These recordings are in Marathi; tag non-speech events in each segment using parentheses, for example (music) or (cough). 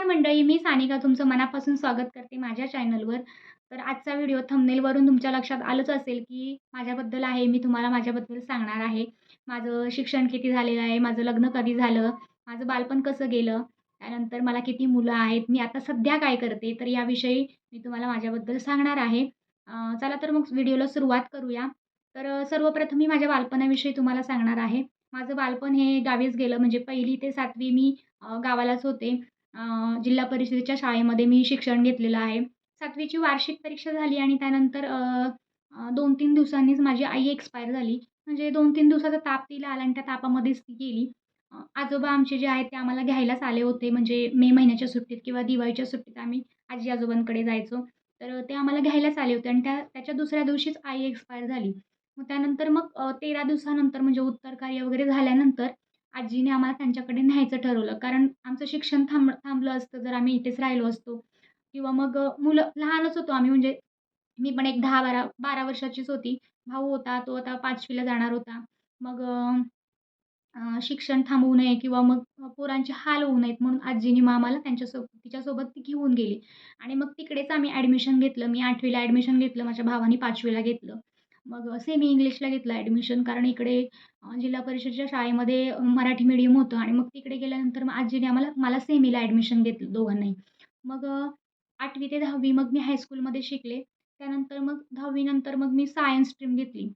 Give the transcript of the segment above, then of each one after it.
नमस्कार मंडळी मी सानिका तुमचं मनापासून स्वागत करते माझ्या चॅनलवर तर आजचा व्हिडिओ थंबनेलवरून तुमच्या लक्षात आलंच असेल की माझ्याबद्दल आहे मी तुम्हाला माझ्याबद्दल सांगणार आहे. माझं शिक्षण किती झालेलं आहे माझं लग्न कधी झालं माझं बालपण कसं गेलं त्यानंतर मला किती मुलं आहेत मी आता सध्या काय करते तर याविषयी मी तुम्हाला माझ्याबद्दल सांगणार आहे. चला तर मग व्हिडिओला सुरुवात करूया. तर सर्वप्रथम मी माझ्या बालपणाविषयी तुम्हाला सांगणार आहे. माझं बालपण हे गावीच गेलं म्हणजे पहिली ते सातवी मी गावालाच होते. जिल्हा परिषदेच्या शाळेमध्ये मी शिक्षण घेतलेलं आहे. सातवीची वार्षिक परीक्षा झाली आणि त्यानंतर दोन तीन दिवसांनीच माझी आई एक्सपायर झाली. म्हणजे दोन तीन दिवसाचा ताप तिला आला आणि त्या तापामध्येच ती गेली. आजोबा आमचे जे आहेत ते आम्हाला घ्यायलाच आले होते. म्हणजे मे महिन्याच्या सुट्टीत किंवा दिवाळीच्या सुट्टीत आम्ही आजी आजोबांकडे जायचो. तर ते आम्हाला घ्यायलाच आले होते आणि त्या त्याच्या दुसऱ्या दिवशीच आई एक्सपायर झाली. मग त्यानंतर मग तेरा दिवसानंतर म्हणजे उत्तर कार्य वगैरे झाल्यानंतर आजीने आम्हाला त्यांच्याकडे न्यायचं ठरवलं. कारण आमचं शिक्षण थांब थांबलं असतं जर आम्ही इथेच राहिलो असतो. किंवा मग मुलं लहानच होतो आम्ही म्हणजे मी पण एक दहा बारा बारा वर्षाचीच होती. भाऊ होता तो आता पाचवीला जाणार होता. मग शिक्षण थांबवू नये किंवा मग पोरांचे हाल होऊ नयेत म्हणून आजीने मग आम्हाला त्यांच्यासोबत तिच्यासोबत ती घेऊन गेली. आणि मग तिकडेच आम्ही ॲडमिशन घेतलं. मी आठवीला ॲडमिशन घेतलं माझ्या भावाने पाचवीला घेतलं. मग सेमी इंग्लिशला घेतलं ॲडमिशन कारण इकडे जिल्हा परिषदच्या शाळेमध्ये मराठी मीडियम होतं आणि मग तिकडे गेल्यानंतर मग आजीने आम्हाला मला सेमीला ॲडमिशन घेतलं दोघांनाही. मग आठवी ते दहावी मग मी हायस्कूलमध्ये शिकले. त्यानंतर मग दहावीनंतर मग मी सायन्स स्ट्रीम घेतली.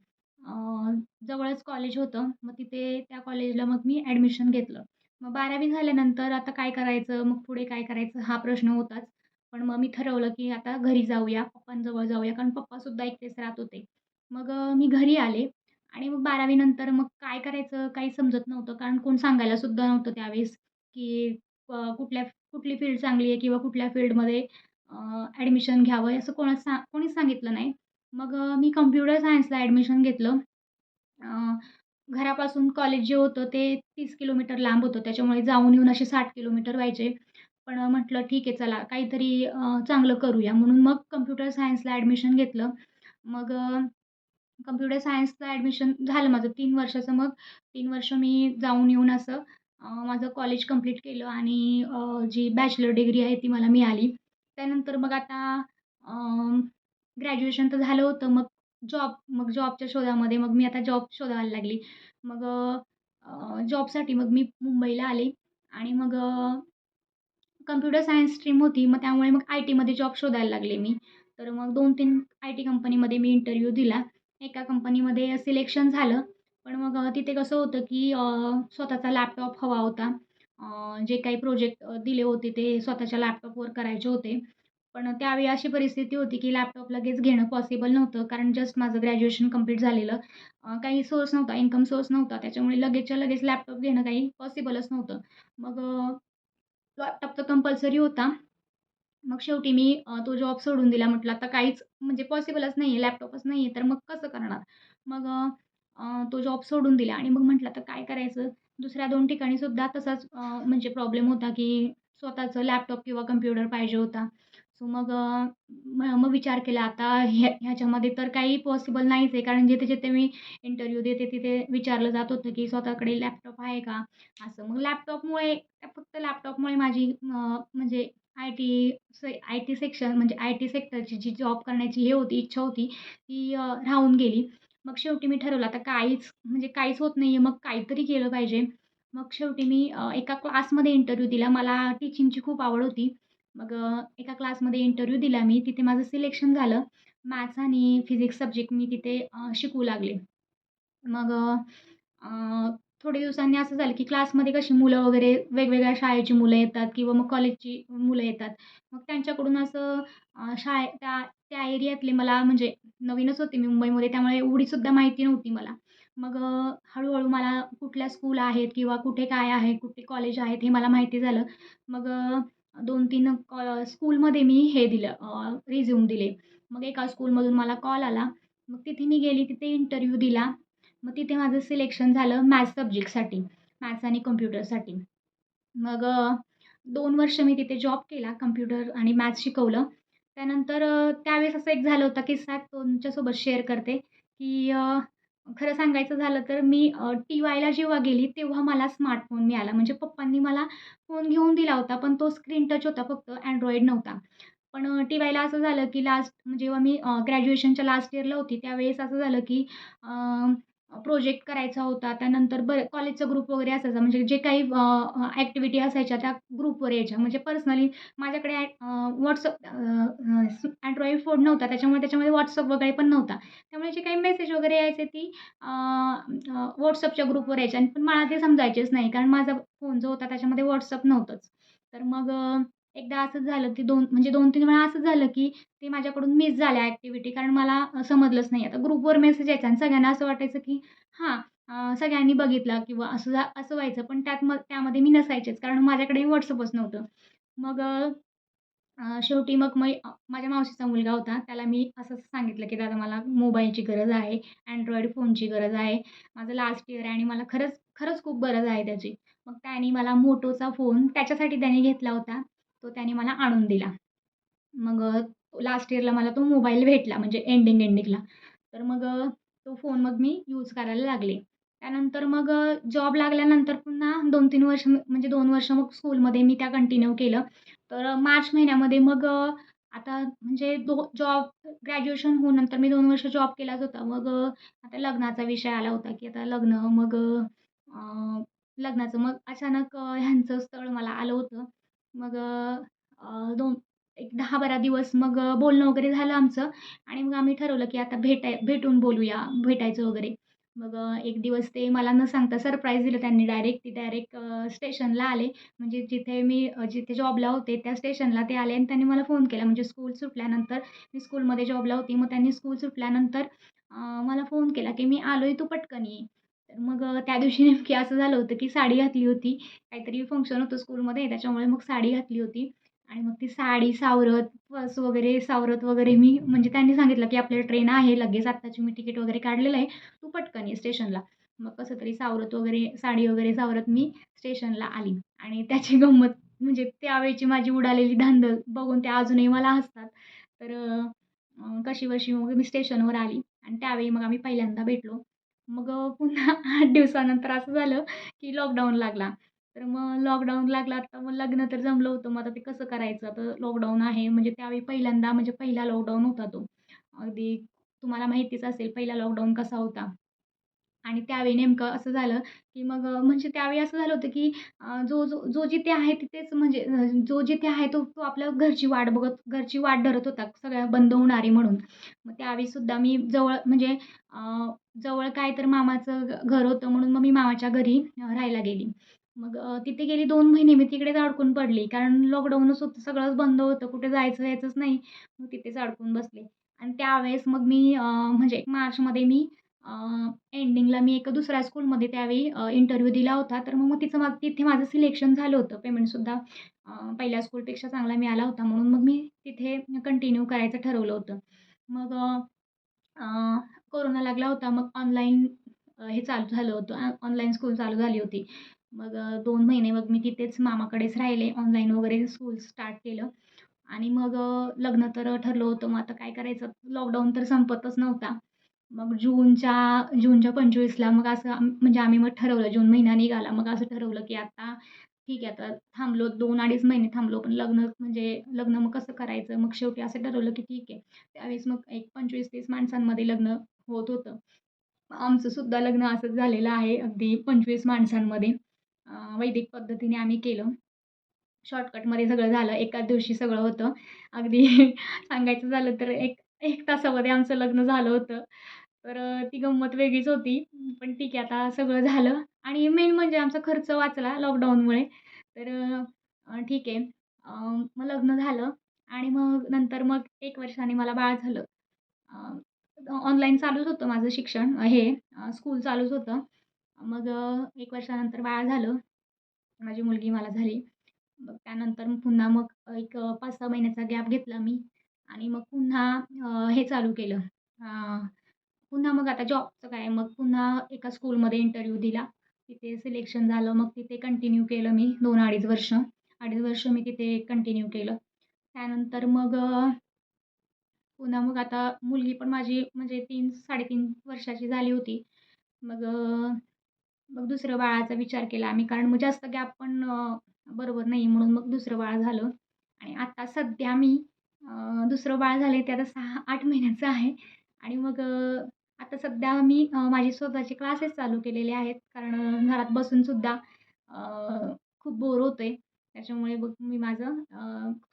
जवळच कॉलेज होतं. मग तिथे त्या कॉलेजला मग मी ॲडमिशन घेतलं. मग बारावी झाल्यानंतर आता काय करायचं? मग पुढे काय करायचं? हा प्रश्न होताच. पण मग मी ठरवलं की आता घरी जाऊया पप्पांजवळ जाऊया. कारण पप्पासुद्धा एकटेच राहत होते. मग मी घरी आले आणि मग बारावीनंतर मग काय करायचं काही समजत नव्हतं. कारण कोण सांगायला सुद्धा नव्हतं त्यावेळेस की कुठल्या कुठली फील्ड चांगली आहे किंवा कुठल्या फील्डमध्ये ॲडमिशन घ्यावं असं कोणाच सा कोणीच सांगितलं नाही. मग मी कम्प्युटर सायन्सला ॲडमिशन घेतलं. घरापासून कॉलेज जे होतं ते तीस किलोमीटर लांब होतं. त्याच्यामुळे जाऊन येऊन असे साठ किलोमीटर व्हायचे. पण म्हटलं ठीक आहे चला काहीतरी चांगलं करूया. म्हणून मग कम्प्युटर सायन्सला ॲडमिशन घेतलं. मग कम्प्युटर सायन्सला ॲडमिशन झालं माझं तीन वर्षाचं मग. तीन वर्ष मी जाऊन येऊन असं माझं कॉलेज कंप्लीट केलं आणि जी बॅचलर डिग्री आहे ती मला मिळाली. त्यानंतर मग आता ग्रॅज्युएशन तर झालं होतं. मग जॉब मग जॉबच्या शोधामध्ये मग मी आता जॉब शोधायला लागली. मग जॉबसाठी मग मी मुंबईला आले आणि मग कम्प्युटर सायन्स स्ट्रीम होती. मग त्यामुळे मग आय टीमध्ये जॉब शोधायला लागले मी. तर मग दोन तीन आय टी कंपनीमध्ये मी इंटरव्ह्यू दिला. एका कंपनीमध्ये सिलेक्शन झालं. पण मग तिथे कसं होतं की स्वतःचा लॅपटॉप हवा होता. जे काही प्रोजेक्ट दिले होते ते स्वतःच्या लॅपटॉपवर करायचे होते. पण त्यावेळी अशी परिस्थिती होती की लॅपटॉप लगेच घेणं पॉसिबल नव्हतं. कारण जस्ट माझं ग्रॅज्युएशन कंप्लीट झालेलं. काही सोर्स नव्हता इन्कम सोर्स नव्हता. त्याच्यामुळे लगेचच्या लगेच लॅपटॉप घेणं काही पॉसिबलच नव्हतं. मग लॅपटॉप तर कंपल्सरी होता. मग शेवटी मी तो जॉब सोडून दिला. म्हटलं आता काहीच म्हणजे पॉसिबलच नाही आहे लॅपटॉपच नाही आहे तर मग कसं करणार? मग तो जॉब सोडून दिला आणि मग म्हटलं आता काय करायचं? दुसऱ्या दोन ठिकाणी सुद्धा तसाच म्हणजे प्रॉब्लेम होता की स्वतःचं लॅपटॉप किंवा कम्प्युटर पाहिजे होता. सो मग मग विचार केला आता ह्या ह्याच्यामध्ये तर काही पॉसिबल नाहीच आहे. कारण जिथे जिथे मी इंटरव्ह्यू देते तिथे विचारलं जात होतं की स्वतःकडे लॅपटॉप आहे का? असं. मग लॅपटॉपमुळे फक्त लॅपटॉपमुळे माझी म्हणजे आय टी से आय टी सेक्शन म्हणजे आय टी सेक्टरची जी जॉब करण्याची हे होती इच्छा होती ती राहून गेली. मग शेवटी मी ठरवलं आता काहीच म्हणजे काहीच होत नाही आहे मग काहीतरी केलं पाहिजे. मग शेवटी मी एका क्लासमध्ये इंटरव्ह्यू दिला. मला टीचिंगची खूप आवड होती. मग एका क्लासमध्ये इंटरव्ह्यू दिला मी. तिथे माझं सिलेक्शन झालं. मॅथ्स आणि फिजिक्स सब्जेक्ट मी तिथे शिकू लागले. मग थोडे थोड्या दिवसांनी असं झालं की क्लासमध्ये कशी मुलं वगैरे वेगवेगळ्या शाळेची मुलं येतात किंवा मग कॉलेजची मुलं येतात. मग त्यांच्याकडून असं शाळे त्या त्या एरियातले मला म्हणजे नवीनच होते मी मुंबईमध्ये त्यामुळे एवढीसुद्धा माहिती नव्हती मला. मग हळूहळू मला कुठल्या स्कूल आहेत किंवा कुठे काय आहे कुठे कॉलेज आहेत हे मला माहिती झालं. मग दोन तीन कॉ स्कूलमध्ये मी हे दिलं रिझ्यूम दिले. मग एका स्कूलमधून मला कॉल आला. मग तिथे मी गेली तिथे इंटरव्ह्यू दिला. मग तिथे माझं सिलेक्शन झालं मॅथ्स सब्जेक्टसाठी मॅथ्स आणि कम्प्युटरसाठी मग दोन वर्ष मी तिथे जॉब केला कम्प्युटर आणि मॅथ्स शिकवलं त्यानंतर त्यावेळेस असं एक झालं होतं किस्सा तुमच्यासोबत शेअर करते की खरं सांगायचं झालं तर मी टी-वायला जेव्हा गेली तेव्हा मला स्मार्टफोन मिळाला. म्हणजे पप्पांनी मला फोन घेऊन दिला होता, पण तो स्क्रीन टच होता फक्त अँड्रॉईड नव्हता. पण टी-वायला असं झालं की लास्ट जेव्हा मी ग्रॅज्युएशनच्या लास्ट इयरला होती त्यावेळेस असं झालं की प्रोजेक्ट करायचा होता. त्यानंतर बरं कॉलेजचा ग्रुप वगैरे असायचा म्हणजे जे काही ॲक्टिव्हिटी असायच्या त्या ग्रुपवर यायच्या. म्हणजे पर्सनली माझ्याकडे व्हॉट्सअप अँड्रॉईड फोन नव्हता त्याच्यामुळे त्याच्यामध्ये व्हॉट्सअप वगैरे पण नव्हता. त्यामुळे जे काही मेसेज वगैरे यायचे ती व्हॉट्सअपच्या ग्रुपवर यायचे आणि पण मला ते समजायचेच नाही कारण माझा फोन जो होता त्याच्यामध्ये व्हॉट्सअप नव्हतंच. तर मग एकदा असंच झालं की दोन म्हणजे 2-3 वेळा असंच झालं की ते माझ्याकडून मिस झाल्या ॲक्टिव्हिटी कारण मला समजलंच नाही. आता ग्रुपवर मेसेज यायचा आणि सगळ्यांना असं वाटायचं की हां, सगळ्यांनी बघितलं किंवा असं जा असं व्हायचं. पण त्यात मग त्यामध्ये मी नसायचेच कारण माझ्याकडे व्हॉट्सअपच नव्हतं. मग शेवटी मग मै माझ्या मावशीचा मुलगा होता. त्याला मी असं सांगितलं की "दादा मला मोबाईलची गरज आहे. अँड्रॉईड फोनची गरज आहे. माझं लास्ट इयर आहे आणि मला खरंच, खरंच खूप गरज आहे त्याची." मग त्याने मला मोटोचा फोन त्याच्यासाठी त्याने घेतला होता. तो त्याने मला आणून दिला. मग लास्ट इयरला मला तो मोबाईल भेटला म्हणजे एंडिंग, एंडिंगला. तर मग तो फोन मग मी यूज करायला लागले. त्यानंतर मग जॉब लागल्यानंतर पुन्हा 2-3 वर्ष म्हणजे दोन वर्ष मग स्कूलमध्ये मी त्या कंटिन्यू केलं. तर मार्च महिन्यामध्ये मग आता म्हणजे दो जॉब ग्रॅज्युएशन होऊन नंतर मी दोन वर्ष जॉब केलाच होता. मग आता लग्नाचा विषय आला होता की आता लग्न मग लग्नाचं मग अचानक ह्यांचं स्थळ मला आलं होतं. मग दोन एक दहा बारा दिवस मग बोलणं वगैरे झालं आमचं आणि मग आम्ही ठरवलं की आता भेटाय भेटून बोलूया, भेटायचं वगैरे. मग एक दिवस ते मला न सांगता सरप्राईज दिलं त्यांनी डायरेक्ट. ते डायरेक्ट स्टेशनला आले. म्हणजे जिथे मी जिथे जॉबला होते त्या स्टेशनला ते आले आणि त्यांनी मला फोन केला. म्हणजे स्कूल सुटल्यानंतर मी स्कूलमध्ये जॉबला होती. मग त्यांनी स्कूल सुटल्यानंतर मला फोन केला की "मी आलो आहे तू पटकन ये." तर मग त्या दिवशी नेमकी असं झालं होतं की साडी घातली होती. काहीतरी फंक्शन होतं स्कूलमध्ये त्याच्यामुळे मग साडी घातली होती आणि मग ती साडी सावरत, पर्स वगैरे सावरत वगैरे मी म्हणजे त्यांनी सांगितलं की "आपल्याला ट्रेन आहे लगेच आत्ताची मी तिकीट वगैरे काढलेलं आहे. तू पटकन ये स्टेशनला." मग कसं तरी सावरत वगैरे साडी वगैरे सावरत मी स्टेशनला आली आणि त्याची (laughs) गंमत म्हणजे त्यावेळची माझी उडालेली धांदल बघून ते अजूनही मला हसतात. तर कशी वशी मग मी स्टेशनवर आली आणि त्यावेळी मग आम्ही पहिल्यांदा भेटलो. मग पुन्हा (laughs) आठ दिवसानंतर असं झालं की लॉकडाऊन लागला. तर मग लॉकडाऊन लागला आता मग लग्न तर जमलं होतं. मग आता ते कसं करायचं? आता लॉकडाऊन आहे म्हणजे त्यावेळी पहिल्यांदा म्हणजे पहिला लॉकडाऊन होता तो. अगदी तुम्हाला माहितीच असेल पहिला लॉकडाऊन कसा होता. आणि त्यावेळी नेमकं असं झालं की मग म्हणजे त्यावेळी असं झालं होतं की जो जो जो जिथे आहे तिथेच म्हणजे जो जिथे आहे तो तो आपल्या घरची वाट बघत घरची वाट धरत होता सगळ्या बंद होणारी म्हणून. मग त्यावेळी सुद्धा मी जवळ म्हणजे जवळ काय तर मामाचं घर होतं म्हणून मग मी मामाच्या घरी राहायला गेली. मग तिथे गेली दोन महिने मी तिकडेच अडकून पडली. कारण लॉकडाऊनच होतं, सगळंच बंद होतं, कुठे जायचं यायचंच नाही. मग तिथेच अडकून बसले आणि त्यावेळेस मग मी म्हणजे एक मार्चमध्ये मी एंडिंगला मी एका दुसऱ्या स्कूलमध्ये त्यावेळी इंटरव्ह्यू दिला होता. तर मग मग तिचं मा तिथे माझं सिलेक्शन झालं होतं. पेमेंटसुद्धा पहिल्या स्कूलपेक्षा चांगला मिळाला होता. म्हणून मग मी तिथे कंटिन्यू करायचं ठरवलं होतं. मग कोरोना लागला होता. मग ऑनलाईन हे चालू झालं होतं. ऑनलाईन स्कूल चालू झाली होती. मग दोन महिने मग मी तिथेच मामाकडेच राहिले. ऑनलाईन वगैरे स्कूल स्टार्ट केलं आणि मग लग्न तर ठरलं होतं. मग आता काय करायचं? लॉकडाऊन तर संपतच नव्हता. मग जूनच्या जूनच्या 25ला मग असं म्हणजे आम्ही मग ठरवलं जून महिना निघाला. मग असं ठरवलं की आता ठीक आहे, आता थांबलो 2-2.5 महिने थांबलो. पण लग्न म्हणजे लग्न मग कसं करायचं? मग शेवटी असं ठरवलं की ठीक आहे. त्यावेळेस मग एक 25-30 माणसांमध्ये लग्न होत होतं. आमचं सुद्धा लग्न असंच झालेलं आहे. अगदी 25 माणसांमध्ये. वैदिक पद्धतीने आम्ही केलं. शॉर्टकटमध्ये सगळं झालं. एकाच दिवशी सगळं होतं. अगदी (laughs) सांगायचं झालं तर एक एक तासामध्ये आमचं लग्न झालं होतं. तर ती गंमत वेगळीच होती. पण ठीक आहे आता सगळं झालं आणि मेन म्हणजे आमचा खर्च वाचला लॉकडाऊनमुळे. तर ठीक आहे. मग लग्न झालं आणि मग नंतर मग 1 वर्षाने मला बाळ झालं. ऑनलाईन चालूच होतं माझं शिक्षण हे स्कूल चालूच होतं. मग 1 वर्षानंतर बाळ झालं. माझी मुलगी मला झाली. मग त्यानंतर मग पुन्हा मग एक अ, 5-6 महिन्याचा गॅप घेतला मी आणि मग पुन्हा हे चालू केलं. पुन्हा मग आता जॉबचं काय, मग पुन्हा एका स्कूलमध्ये इंटरव्ह्यू दिला. तिथे सिलेक्शन झालं. मग तिथे कंटिन्यू केलं मी 2-2.5 वर्ष. 2.5 वर्ष मी तिथे कंटिन्यू केलं. त्यानंतर मग पुन्हा मग आता मुलगी पण माझी म्हणजे 3 3.5 वर्षाची झाली होती. मग मग दुसरं बाळाचा विचार केला आम्ही कारण मग जास्त गॅप पण बरोबर नाही म्हणून मग दुसरं बाळ झालं आणि आता सध्या मी दुसरं बाळ झालं आहे ते आता 6-8 महिन्याचं आहे आणि मग आता सध्या मी माझी माझे स्वतःचे क्लासेस चालू केलेले आहेत कारण घरात बसूनसुद्धा खूप बोर होतं आहे. त्याच्यामुळे मग मी माझं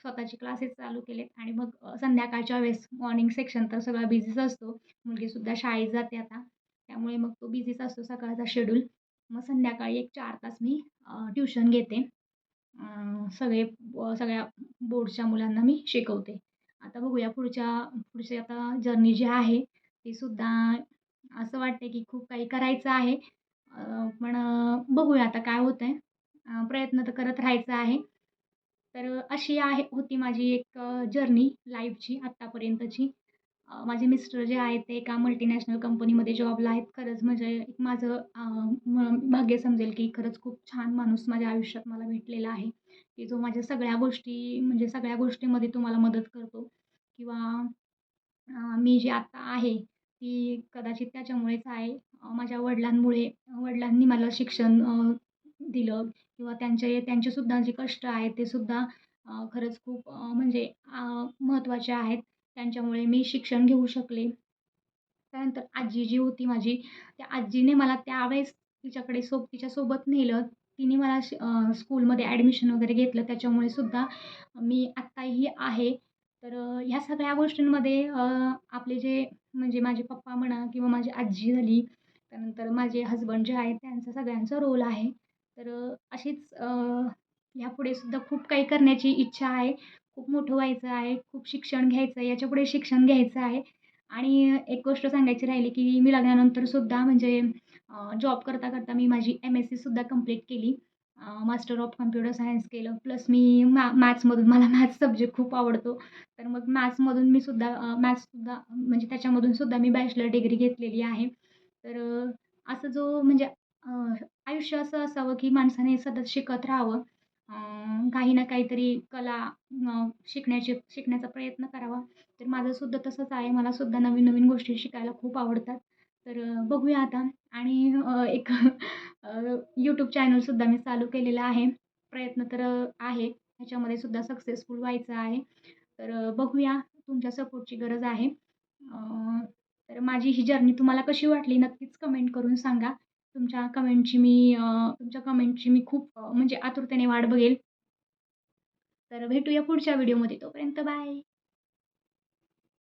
स्वतःचे क्लासेस चालू केलेत आणि मग संध्याकाळच्या वेळेस मॉर्निंग सेक्शन तर सगळा बिझीच असतो. मुलगीसुद्धा शाळेत जाते आता. त्यामुळे मग तो बिझीच असतो सकाळचा शेड्यूल. मग संध्याकाळी एक चार तास मी ट्युशन घेते. सगळे सगळ्या बोर्डच्या मुलांना मी शिकवते. आता बघूया पुढच्या पुढची आता जर्नी जी आहे ते सुद्धा असं वाटते की खूप काही करायचं आहे. पण बघूया आता काय होतं आहे प्रयत्न तर करत राहायचा आहे. तर अशी आहे होती माझी एक जर्नी लाईफची आत्तापर्यंतची. माझे मिस्टर जे आहेत ते एका मल्टीनॅशनल कंपनीमध्ये जॉबला आहेत. खरंच म्हणजे एक माझं भाग्य समजेल की खरंच खूप छान माणूस माझ्या आयुष्यात मला भेटलेला आहे, की जो माझ्या सगळ्या गोष्टी म्हणजे सगळ्या गोष्टीमध्ये तो मला मदत करतो किंवा मी जे आत्ता आहे ती कदाचित त्याच्यामुळेच आहे. माझ्या वडिलांमुळे वडिलांनी मला शिक्षण दिलं किंवा त्यांचे त्यांचेसुद्धा जे कष्ट आहेत ते सुद्धा खरंच खूप म्हणजे महत्त्वाचे आहेत. त्यांच्यामुळे मी शिक्षण घेऊ शकले. त्यानंतर आजी जी होती माझी, त्या आजीने मला त्यावेळेस तिच्याकडे सोब तिच्यासोबत नेलं. तिने मला श स्कूलमध्ये ॲडमिशन वगैरे घेतलं. त्याच्यामुळे सुद्धा मी आत्ताही आहे. तर ह्या सगळ्या गोष्टींमध्ये आपले जे म्हणजे माझे पप्पा म्हणा किंवा माझी आजी झाली, त्यानंतर माझे हसबंड जे आहेत त्यांचा सगळ्यांचा रोल आहे. तर अशीच ह्यापुढे सुद्धा खूप काही करण्याची इच्छा आहे. खूप मोठं व्हायचं आहे, खूप शिक्षण घ्यायचं आहे, याच्यापुढे शिक्षण घ्यायचं आहे आणि एक गोष्ट सांगायची राहिली की मी लग्नानंतर सुद्धा म्हणजे जॉब करता-करता मी माझी एम-एस-सीसुद्धा कंप्लीट केली. मास्टर ऑफ कम्प्युटर सायन्स केलं. प्लस मी मॅ मॅथ्समधून मला मॅथ्स सब्जेक्ट खूप आवडतो. तर मग मॅथ्समधून मी सुद्धा मॅथ्ससुद्धा म्हणजे त्याच्यामधून सुद्धा मी बॅचलर डिग्री घेतलेली आहे. तर असं जो म्हणजे आयुष्य असं असावं की माणसाने सतत शिकत राहावं. काही ना काहीतरी कला शिकण्याचे शिकण्याची शिकण्याचा प्रयत्न करावा. तर माझंसुद्धा तसंच आहे. मला सुद्धा नवीन-नवीन गोष्टी शिकायला खूप आवडतात. तर बघूया आता आणि एक यूट्यूब चॅनलसुद्धा मी चालू केलेलं आहे. प्रयत्न तर आहे. ह्याच्यामध्ये सुद्धा सक्सेसफुल व्हायचं आहे. तर बघूया तुमच्या सपोर्टची गरज आहे. तर माझी ही जर्नी तुम्हाला कशी वाटली नक्कीच कमेंट करून सांगा. तुमच्या कमेंटची मी तुमच्या कमेंटची मी खूप म्हणजे आतुरतेने वाट बघेल. तर भेटूया पुढच्या व्हिडिओमध्ये. तोपर्यंत बाय.